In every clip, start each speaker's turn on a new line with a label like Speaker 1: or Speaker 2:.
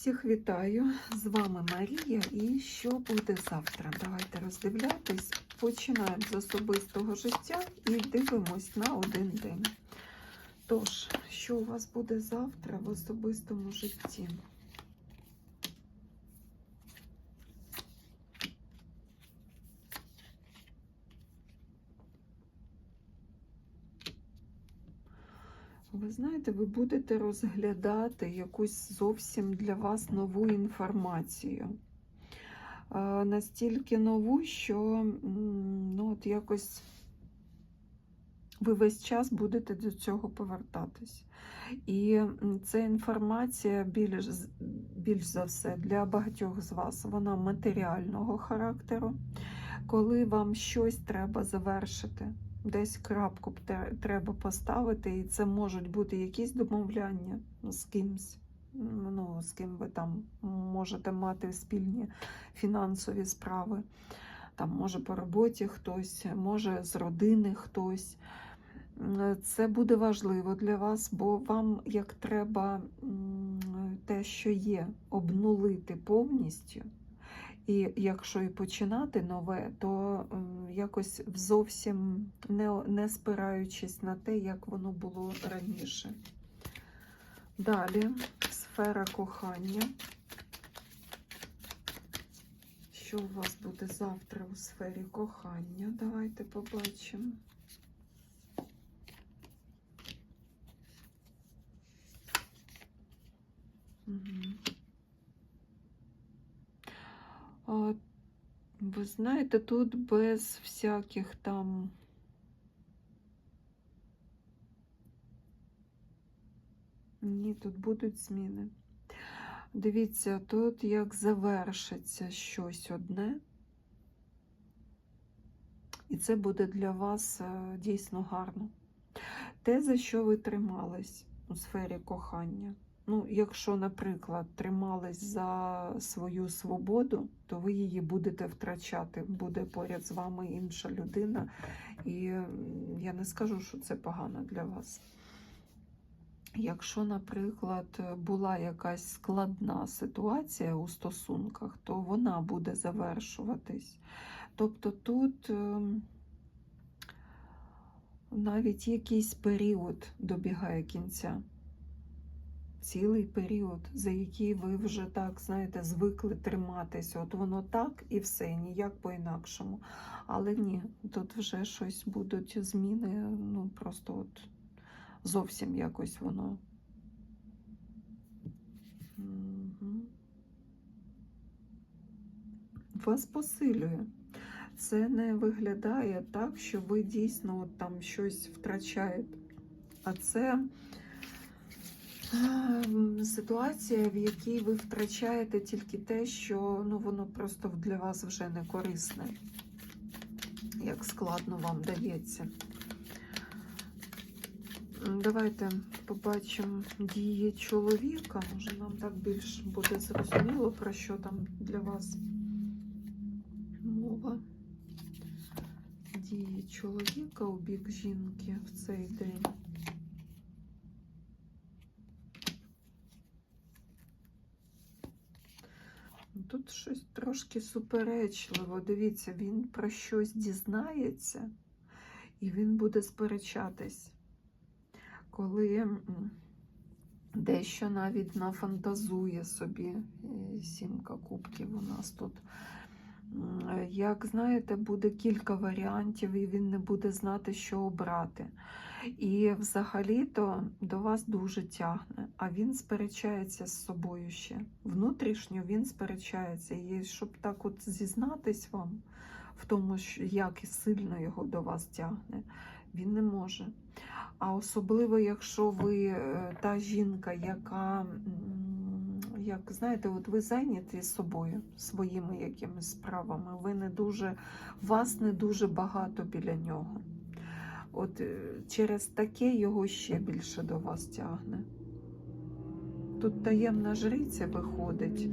Speaker 1: Всіх вітаю! З вами Марія. І що буде завтра? Давайте роздивлятись. Починаємо з особистого життя і дивимось на один день. Тож, що у вас буде завтра в особистому житті? Ви знаєте, ви будете розглядати якусь зовсім для вас нову інформацію. Е, Настільки нову, що ну, от якось ви весь час будете до цього повертатись. І ця інформація більш, більш за все для багатьох з вас вона матеріального характеру, коли вам щось треба завершити. Десь крапку треба поставити, і це можуть бути якісь домовляння з кимсь, ну, з ким ви там можете мати спільні фінансові справи. Там, може, по роботі хтось, може з родини хтось. Це буде важливо для вас, бо вам як треба те, що є, обнулити повністю. І якщо і починати нове, то якось зовсім не, не спираючись на те, як воно було раніше. Далі сфера кохання. Що у вас буде завтра у сфері кохання? Давайте побачимо. Ви знаєте, тут без всяких там. Ні, тут будуть зміни. Дивіться, тут як завершиться щось одне. І це буде для вас е, дійсно гарно. Те, за що ви тримались у сфері кохання. Ну, якщо, наприклад, тримались за свою свободу, то ви її будете втрачати. Буде поряд з вами інша людина. І я не скажу, що це погано для вас. Якщо, наприклад, була якась складна ситуація у стосунках, то вона буде завершуватись. Тобто тут ем, навіть якийсь період добігає кінця. Цілий період, за який ви вже так, знаєте, звикли триматися. От воно так і все, ніяк по-інакшому. Але ні, тут вже щось будуть зміни, ну просто от зовсім якось воно. Вас посилює. Це не виглядає так, що ви дійсно от там щось втрачаєте. А це ситуація, в якій ви втрачаєте тільки те, що ну, воно просто для вас вже не корисне, як складно вам дається. Давайте побачимо дії чоловіка. Може, нам так більш буде зрозуміло, про що там для вас мова. Дії чоловіка у бік жінки в цей день. Тут щось трошки суперечливо. Дивіться, він про щось дізнається, і він буде сперечатись коли дещо навіть нафантазує собі е, сімка кубків у нас тут. Е, Як знаєте, буде кілька варіантів, і він не буде знати, що обрати. І взагалі-то до вас дуже тягне, а він сперечається з собою ще. Внутрішньо він сперечається. І щоб так от зізнатись вам в тому, як і сильно його до вас тягне, він не може. А особливо, якщо ви е, та жінка, яка, як знаєте, от ви зайняті собою, своїми якимись справами, ви не дуже, вас не дуже багато біля нього. От е, через таке його ще більше до вас тягне. Тут таємна жриця виходить.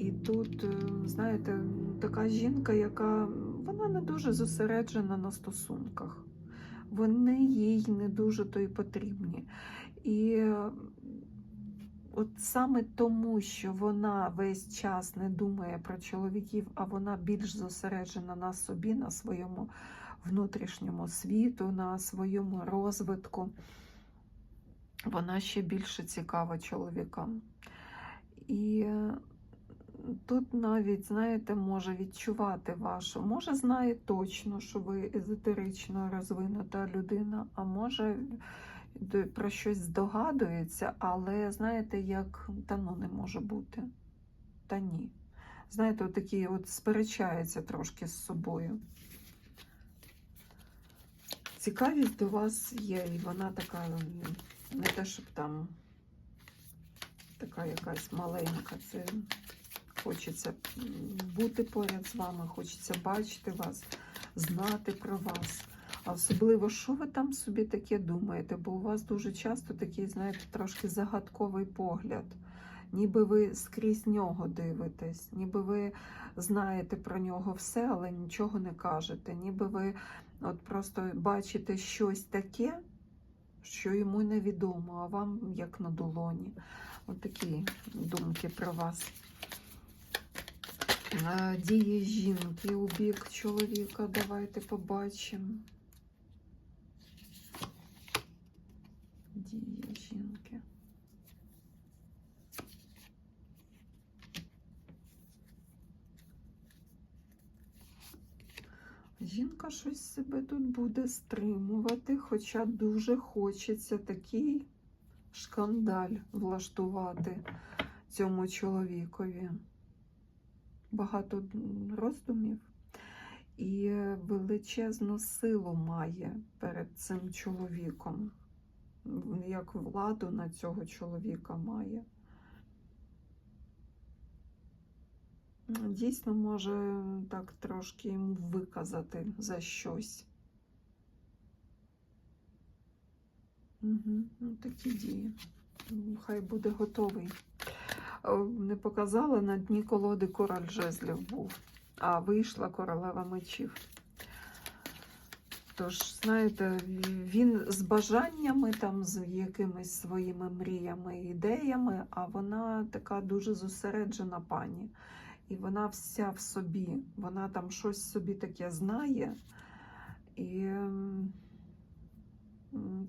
Speaker 1: І тут, е, знаєте, така жінка, яка вона не дуже зосереджена на стосунках вони їй не дуже то й потрібні. І от саме тому, що вона весь час не думає про чоловіків, а вона більш зосереджена на собі, на своєму внутрішньому світу, на своєму розвитку, вона ще більше цікава чоловікам. І е, тут навіть, знаєте, може відчувати вашу, може знає точно, що ви езотерично розвинута людина, а може про щось здогадується, але знаєте, як та ну не може бути. Та ні. Знаєте, от такі от сперечається трошки з собою. Цікавість до вас є, і вона така, не те, щоб там така якась маленька. Це хочеться бути поряд з вами, хочеться бачити вас, знати про вас. А особливо, що ви там собі таке думаєте? Бо у вас дуже часто такий, знаєте, трошки загадковий погляд. Ніби ви скрізь нього дивитесь, ніби ви знаєте про нього все, але нічого не кажете. Ніби ви от просто бачите щось таке, що йому невідомо, а вам як на долоні. От такі думки про вас. Е, Дії жінки у бік чоловіка. Давайте побачимо. Дії жінки. Щось себе тут буде стримувати, хоча дуже хочеться такий шкандаль влаштувати цьому чоловікові. Багато роздумів і величезну силу має перед цим чоловіком. Як владу на цього чоловіка має. Дійсно, може так трошки йому виказати за щось. Угу. Ну, такі дії. Хай буде готовий. Не показала на дні колоди король жезлів був, а вийшла королева мечів. Тож, знаєте, він з бажаннями, там, з якимись своїми мріями ідеями, а вона така дуже зосереджена пані. І вона вся в собі, вона там щось собі таке знає. І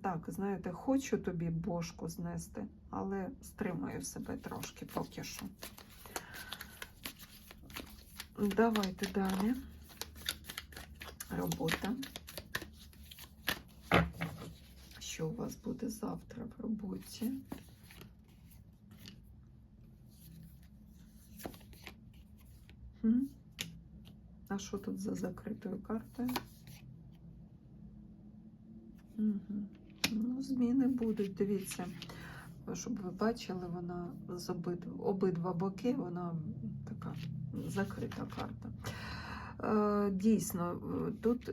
Speaker 1: так, знаєте, хочу тобі бошку знести, але стримую себе трошки поки що. Давайте далі. Робота. Що у вас буде завтра в роботі? А що тут за закритою картою? Угу. Ну, зміни будуть, дивіться. Щоб ви бачили, вона з обид... обидва боки, вона така закрита карта. Е, дійсно, е, тут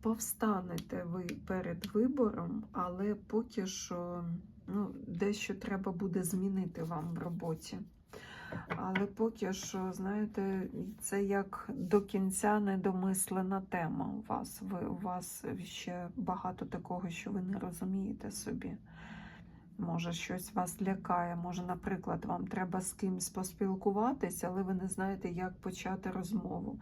Speaker 1: повстанете ви перед вибором, але поки що ну, дещо треба буде змінити вам в роботі. Але поки що, знаєте, це як до кінця недомислена тема у вас. Ви, у вас ще багато такого, що ви не розумієте собі. Може, щось вас лякає. Може, наприклад, вам треба з кимось поспілкуватися, але ви не знаєте, як почати розмову.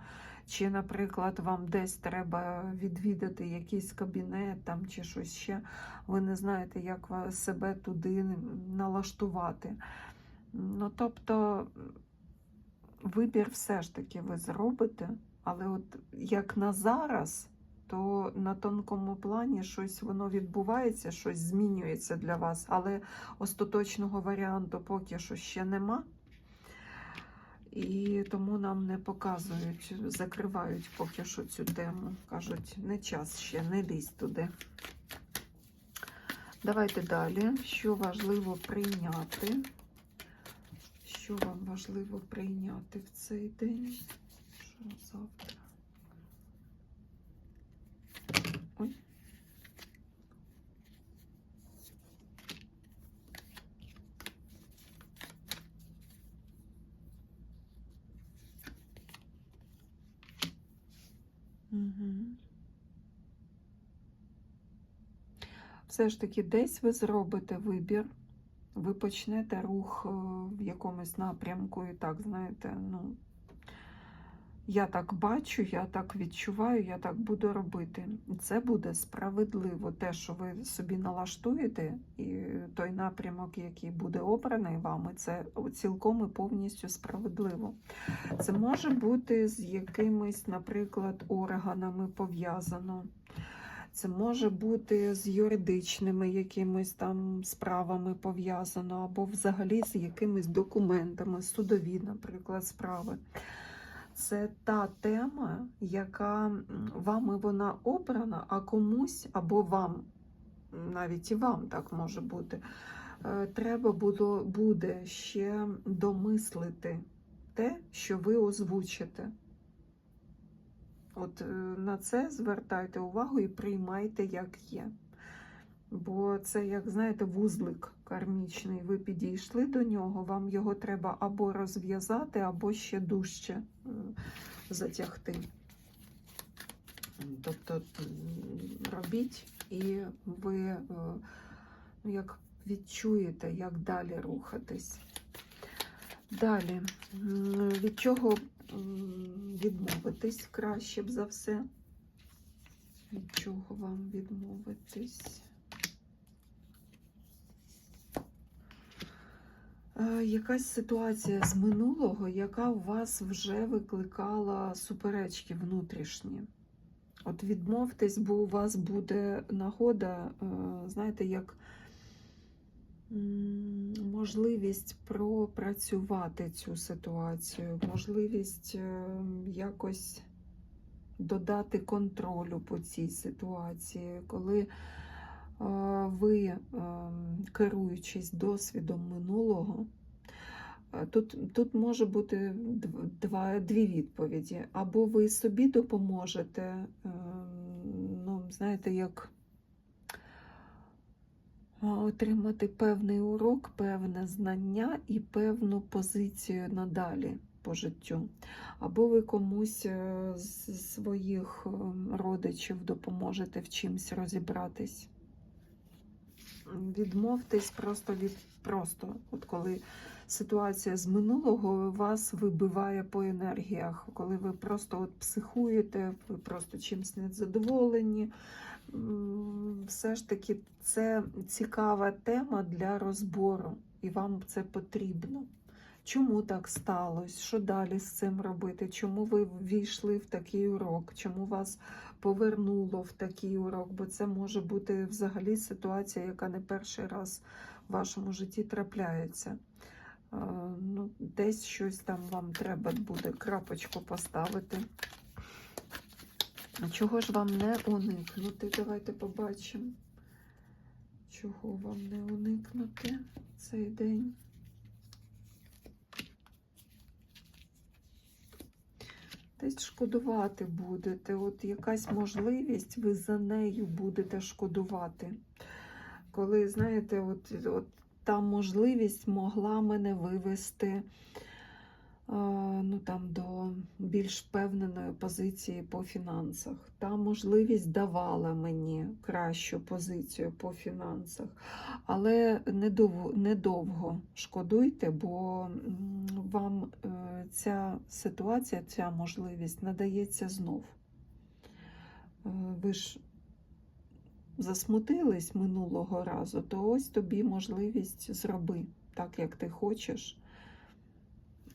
Speaker 1: Чи, наприклад, вам десь треба відвідати якийсь кабінет там, чи щось ще, ви не знаєте, як себе туди налаштувати. Ну, тобто, вибір все ж таки ви зробите, але от як на зараз, то на тонкому плані щось воно відбувається, щось змінюється для вас, але остаточного варіанту поки що ще нема. І тому нам не показують, закривають поки що цю тему. Кажуть, не час ще, не лізь туди. Давайте далі. Що важливо прийняти? Що вам важливо прийняти в цей день? Що завтра? Ой. Угу. Все ж таки, десь ви зробите вибір, ви почнете рух е, в якомусь напрямку, і так, знаєте, ну, я так бачу, я так відчуваю, я так буду робити. І Це буде справедливо. Те, що ви собі налаштуєте, і той напрямок, який буде обраний вами, це цілком і повністю справедливо. Це може бути з якимись, наприклад, органами пов'язано. Це може бути з юридичними якимись там справами пов'язано, або взагалі з якимись документами, судові, наприклад, справи. Це та тема, яка вами вона обрана, а комусь або вам, навіть і вам так може бути, е, треба буде ще домислити те, що ви озвучите. От е, на це звертайте увагу і приймайте, як є. Бо це, як знаєте, вузлик кармічний. Ви підійшли до нього, вам його треба або розв'язати, або ще дужче е, затягти. Тобто робіть, і ви е, ну, як відчуєте, як далі рухатись. Далі, від чого відмовитись краще б за все? Від чого вам відмовитись? Е, Якась ситуація з минулого, яка у вас вже викликала суперечки внутрішні. От відмовтесь, бо у вас буде нагода, е, знаєте, як можливість пропрацювати цю ситуацію, можливість е, якось додати контролю по цій ситуації, коли е, ви, е, керуючись досвідом минулого, Тут, тут може бути два, дві відповіді. Або ви собі допоможете, е, ну, знаєте, як отримати певний урок, певне знання і певну позицію надалі по життю. Або ви комусь е, з своїх е, родичів допоможете в чимсь розібратись. Відмовтесь просто від просто, от коли ситуація з минулого вас вибиває по енергіях, коли ви просто от психуєте, ви просто чимсь незадоволені. М, Все ж таки це цікава тема для розбору, і вам це потрібно. Чому так сталося? Що далі з цим робити? Чому ви ввійшли в такий урок? Чому вас повернуло в такий урок? Бо це може бути взагалі ситуація, яка не перший раз в вашому житті трапляється. Ну, десь щось там вам треба буде крапочку поставити. Чого ж вам не уникнути? Давайте побачимо. Чого вам не уникнути цей день? Десь шкодувати будете. От якась можливість, ви за нею будете шкодувати. Коли, знаєте, от, от та можливість могла мене вивести е, ну, там, до більш впевненої позиції по фінансах. Та можливість давала мені кращу позицію по фінансах. Але недовго, шкодуйте, бо вам е, ця ситуація, ця можливість надається знов. Е, Ви ж засмутились минулого разу, то ось тобі можливість зроби так, як ти хочеш,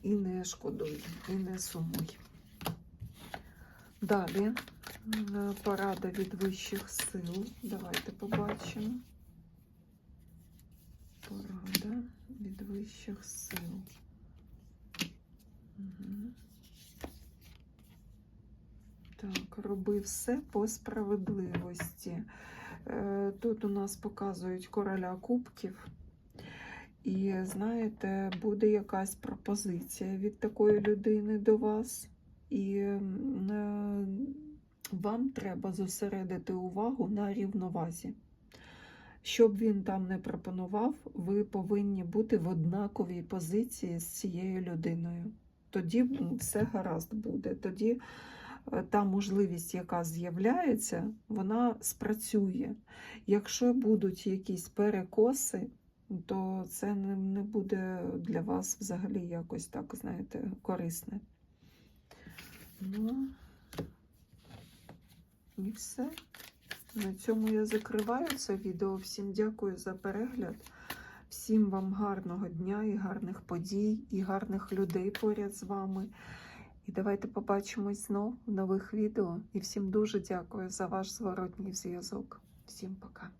Speaker 1: і не шкодуй, і не сумуй. Далі порада від вищих сил. Давайте побачимо. Порада від вищих сил. Мгм. Так, роби все по справедливості. Е, Тут у нас показують короля кубків. І знаєте, буде якась пропозиція від такої людини до вас. І е, вам треба зосередити увагу на рівновазі. Щоб він там не пропонував, ви повинні бути в однаковій позиції з цією людиною. Тоді все гаразд буде. Тоді та можливість, яка з'являється, вона спрацює. Якщо будуть якісь перекоси, то це не, не буде для вас взагалі якось так, знаєте, корисне. Ну, і все. На цьому я закриваю це відео. Всім дякую за перегляд. Всім вам гарного дня і гарних подій, і гарних людей поряд з вами. І давайте побачимось знов в нових відео. І всім дуже дякую за ваш зворотній зв'язок. Всім пока.